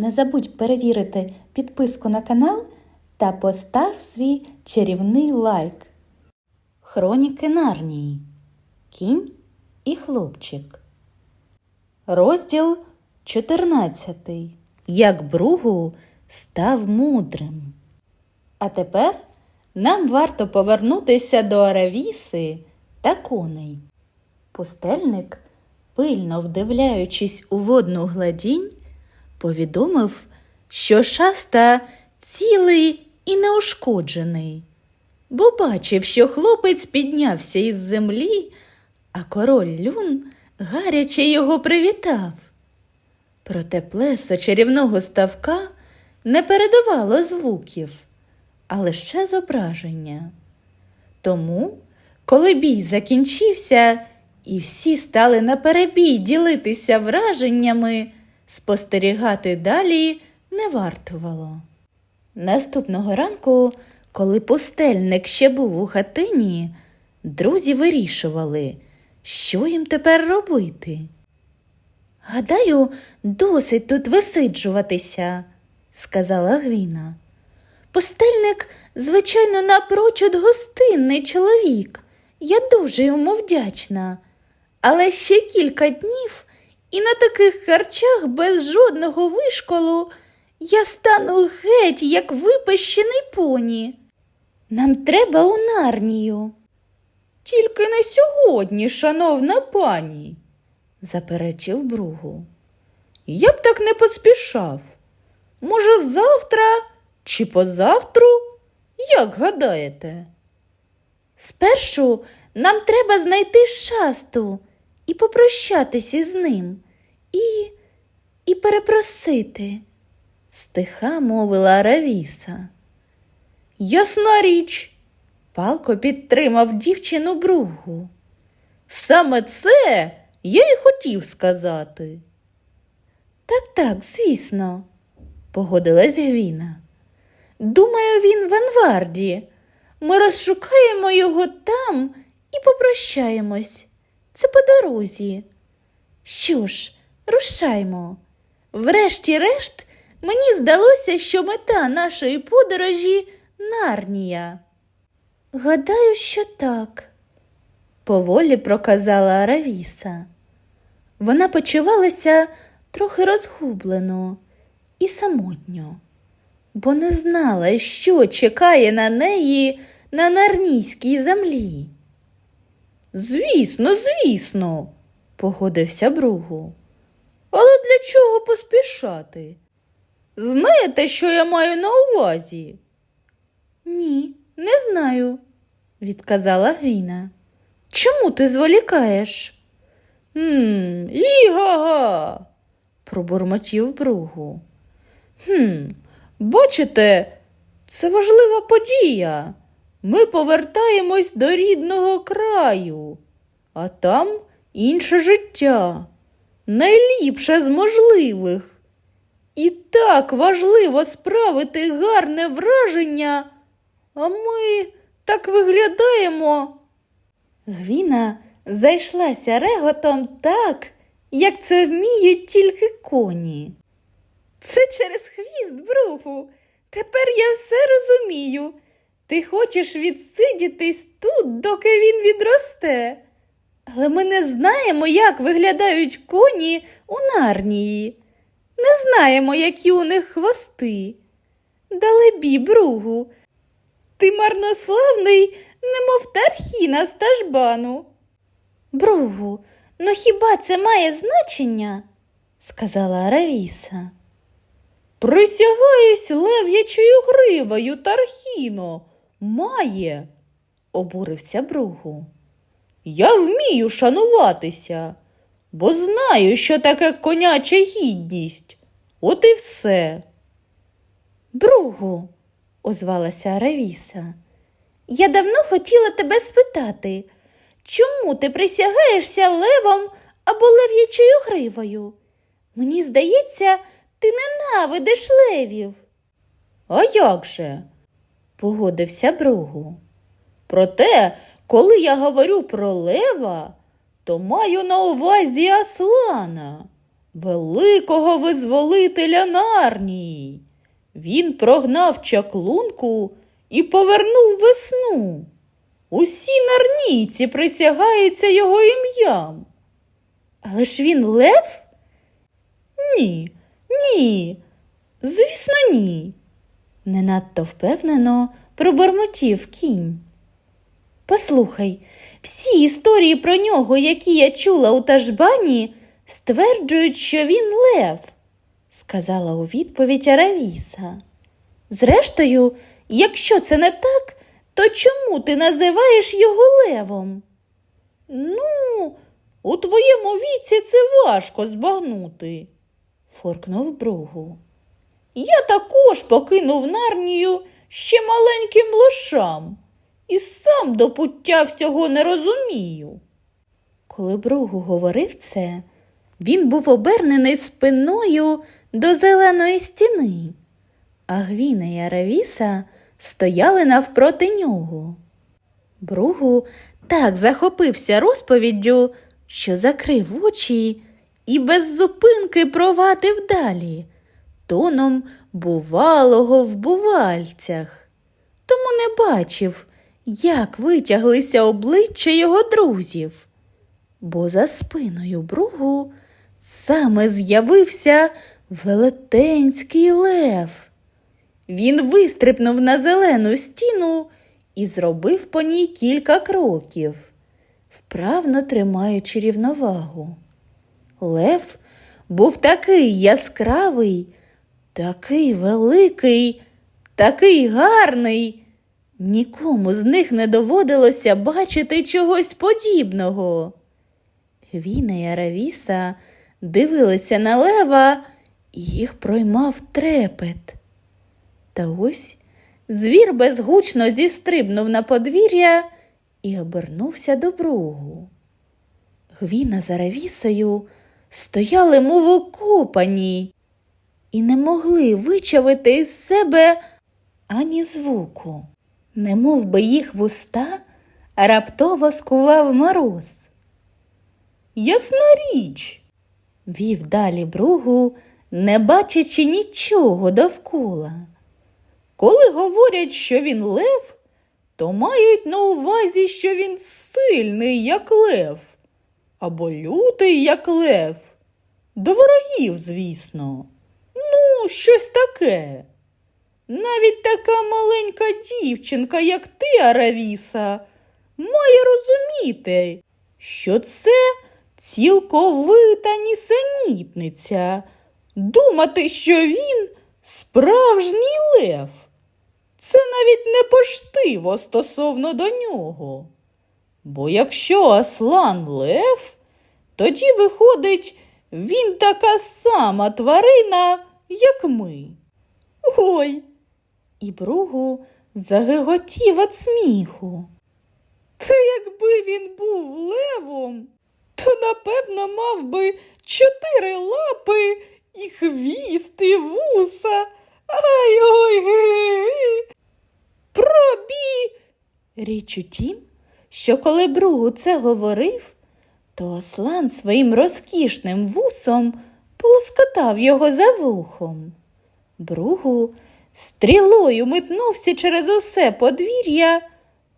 Не забудь перевірити підписку на канал та постав свій чарівний лайк. Хроніки Нарнії. Кінь і хлопчик. Розділ 14. Як Бругу став мудрим. А тепер нам варто повернутися до Аравіси та коней. Пустельник, пильно вдивляючись у водну гладінь, повідомив, що шаста цілий і неушкоджений, бо бачив, що хлопець піднявся із землі, а король Люн гаряче його привітав. Проте плесо чарівного ставка не передавало звуків, а лише зображення. Тому, коли бій закінчився, і всі стали наперебій ділитися враженнями, спостерігати далі не вартувало. Наступного ранку, коли пустельник ще був у хатині, друзі вирішували, що їм тепер робити. Гадаю, досить тут висиджуватися, сказала Гвіна. Пустельник, звичайно, напрочуд гостинний чоловік. Я дуже йому вдячна. Але ще кілька днів, і на таких харчах без жодного вишколу я стану геть, як випещений поні. Нам треба у нарнію. Тільки не сьогодні, шановна пані, заперечив Бругу. Я б так не поспішав. Може, завтра чи позавтру? Як гадаєте? Спершу нам треба знайти шасту і попрощатись із ним, і, і перепросити, стиха мовила Аравіса. Ясна річ, палко підтримав дівчину Бругу. Саме це я й хотів сказати. Так, так, звісно, погодилась Гвіна. Думаю, він в Анварді. Ми розшукаємо його там і попрощаємось. Це по дорозі. Що ж, рушаймо. Врешті-решт, мені здалося, що мета нашої подорожі нарнія. Гадаю, що так, поволі проказала Аравіса. Вона почувалася трохи розгублено і самотньо, бо не знала, що чекає на неї на нарнійській землі. Звісно, звісно, погодився Бругу. Але для чого поспішати? Знаєте, що я маю на увазі? Ні, не знаю, відказала Гвіна. Чому ти зволікаєш? Хм, і-га-га, пробурмотів Бругу. Хм, бачите, це важлива подія. Ми повертаємось до рідного краю, а там інше життя, найліпше з можливих. І так важливо справити гарне враження, а ми так виглядаємо. Гвіна зайшлася реготом так, як це вміють тільки коні. Це через хвіст, бруху. Тепер я все розумію. Ти хочеш відсидітись тут, доки він відросте. Але ми не знаємо, як виглядають коні у нарнії. Не знаємо, які у них хвости. Далебі, бругу, ти марнославний, немов тархіна з тажбану. Бругу, ну хіба це має значення? сказала Аравіса. Присягаюсь лев'ячою гривою, Тархіно, має, обурився Бругу. Я вмію шануватися, бо знаю, що таке коняча гідність. От і все. Бругу, озвалася Аравіса, я давно хотіла тебе спитати, чому ти присягаєшся левом або лев'ячою гривою? Мені здається, ти ненавидиш левів. А як же? Погодився Бругу. Проте, коли я говорю про лева, то маю на увазі Аслана, великого визволителя Нарнії. Він прогнав чаклунку і повернув весну. Усі нарнійці присягаються його ім'ям. Але ж він лев? Ні, ні, звісно, ні. Не надто впевнено пробормотів кінь. Послухай, всі історії про нього, які я чула у Ташбані, стверджують, що він лев, сказала у відповідь Аравіса. Зрештою, якщо це не так, то чому ти називаєш його левом? Ну, у твоєму віці це важко збагнути, форкнув Бругу. Я також покинув нарнію ще маленьким лошам і сам до пуття всього не розумію. Коли Бругу говорив це, він був обернений спиною до зеленої стіни, а Гвіна і Аравіса стояли навпроти нього. Бругу так захопився розповіддю, що закрив очі і без зупинки провадив далі, тоном бувалого в бувальцях. Тому не бачив, як витяглися обличчя його друзів, бо за спиною бругу саме з'явився велетенський лев. Він вистрибнув на зелену стіну і зробив по ній кілька кроків, вправно тримаючи рівновагу. Лев був такий яскравий, такий великий, такий гарний. Нікому з них не доводилося бачити чогось подібного. Гвіна і Аравіса дивилися на лева, і їх проймав трепет. Та ось звір безгучно зістрибнув на подвір'я і обернувся до бругу. Гвіна за Аравісою стояли, мов окопані, і не могли вичавити із себе ані звуку, не мов би їх вуста раптово скував мороз. Ясна річ, вів далі бругу, не бачачи нічого довкола. Коли говорять, що він лев, то мають на увазі, що він сильний, як лев, або лютий, як лев. До ворогів, звісно. Ну, щось таке. Навіть така маленька дівчинка, як ти, Аравіса, має розуміти, що це цілковита нісенітниця. Думати, що він справжній лев. Це навіть не поштиво стосовно до нього. Бо якщо Аслан лев, тоді виходить, він така сама тварина, як ми. Ой. І Бругу загиготів від сміху. Та якби він був левом, то напевно мав би чотири лапи і хвіст, і вуса. Ай ой ге. Пробі. Річ у тім, що коли Бругу це говорив, то Аслан своїм розкішним вусом полоскотав його за вухом. Бругу стрілою метнувся через усе подвір'я,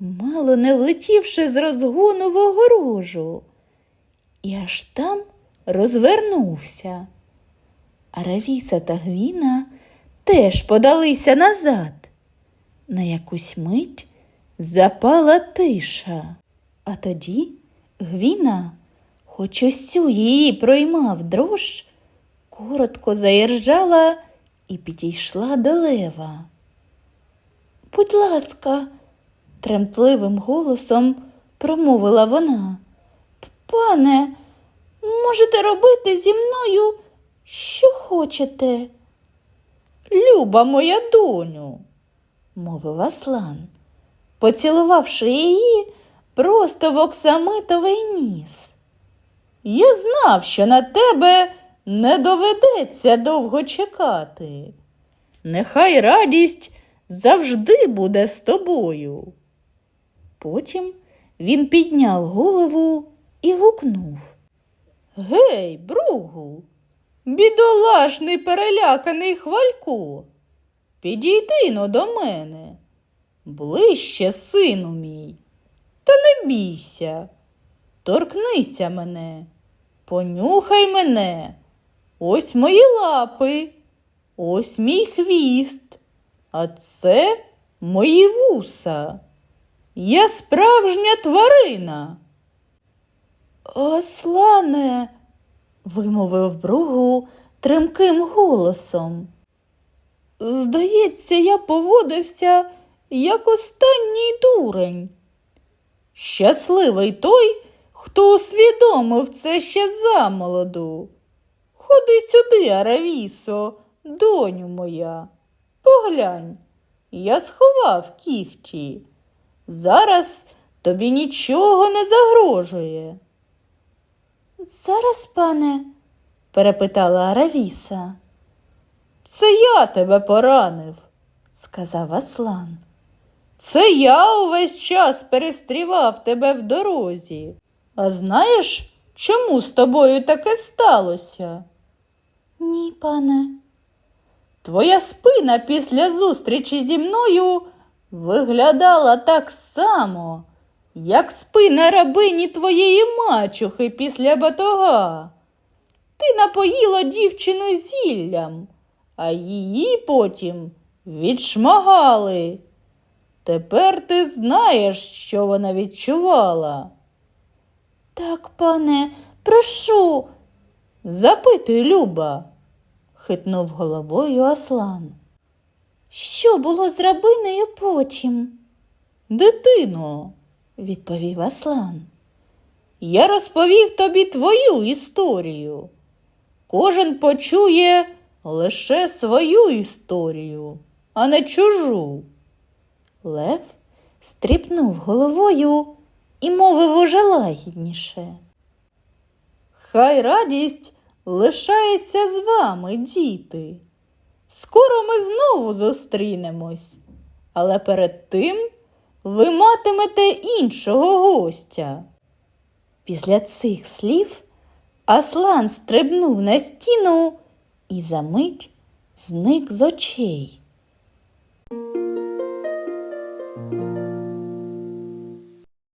мало не влетівши з розгону в огорожу, і аж там розвернувся. А Равіса та Гвіна теж подалися назад. На якусь мить запала тиша, а тоді Гвіна, хоч усю її проймав дрож, коротко заіржала і підійшла до лева. Будь ласка, тремтливим голосом промовила вона. Пане, можете робити зі мною, що хочете. Люба моя доню, мовив Аслан, поцілувавши її просто в оксамитовий ніс. Я знав, що на тебе не доведеться довго чекати. Нехай радість завжди буде з тобою. Потім він підняв голову і гукнув. Гей, бругу, бідолашний переляканий хвалько, підійди но до мене, ближче, сину мій, та не бійся, торкнися мене, понюхай мене, ось мої лапи, ось мій хвіст, а це мої вуса. Я справжня тварина. Ослане, вимовив бругу тремким голосом. Здається, я поводився як останній дурень. Щасливий той, хто усвідомив це ще замолоду. Ходи сюди, Аравісо, доню моя. Поглянь, я сховав кіхті. Зараз тобі нічого не загрожує. Зараз, пане, перепитала Аравіса. Це я тебе поранив, сказав Аслан. Це я увесь час перестрівав тебе в дорозі. А знаєш, чому з тобою таке сталося? Ні, пане. Твоя спина після зустрічі зі мною виглядала так само, як спина рабині твоєї мачухи після батога. Ти напоїла дівчину зіллям, а її потім відшмагали. Тепер ти знаєш, що вона відчувала. Так, пане, прошу. Запитуй, Люба, хитнув головою Аслан. Що було з рабинею потім? Дитино, відповів Аслан. Я розповів тобі твою історію. Кожен почує лише свою історію, а не чужу. Лев стріпнув головою і мовив уже лагідніше. Хай радість лишається з вами, діти. Скоро ми знову зустрінемось, але перед тим ви матимете іншого гостя. Після цих слів Аслан стрибнув на стіну і за мить зник з очей.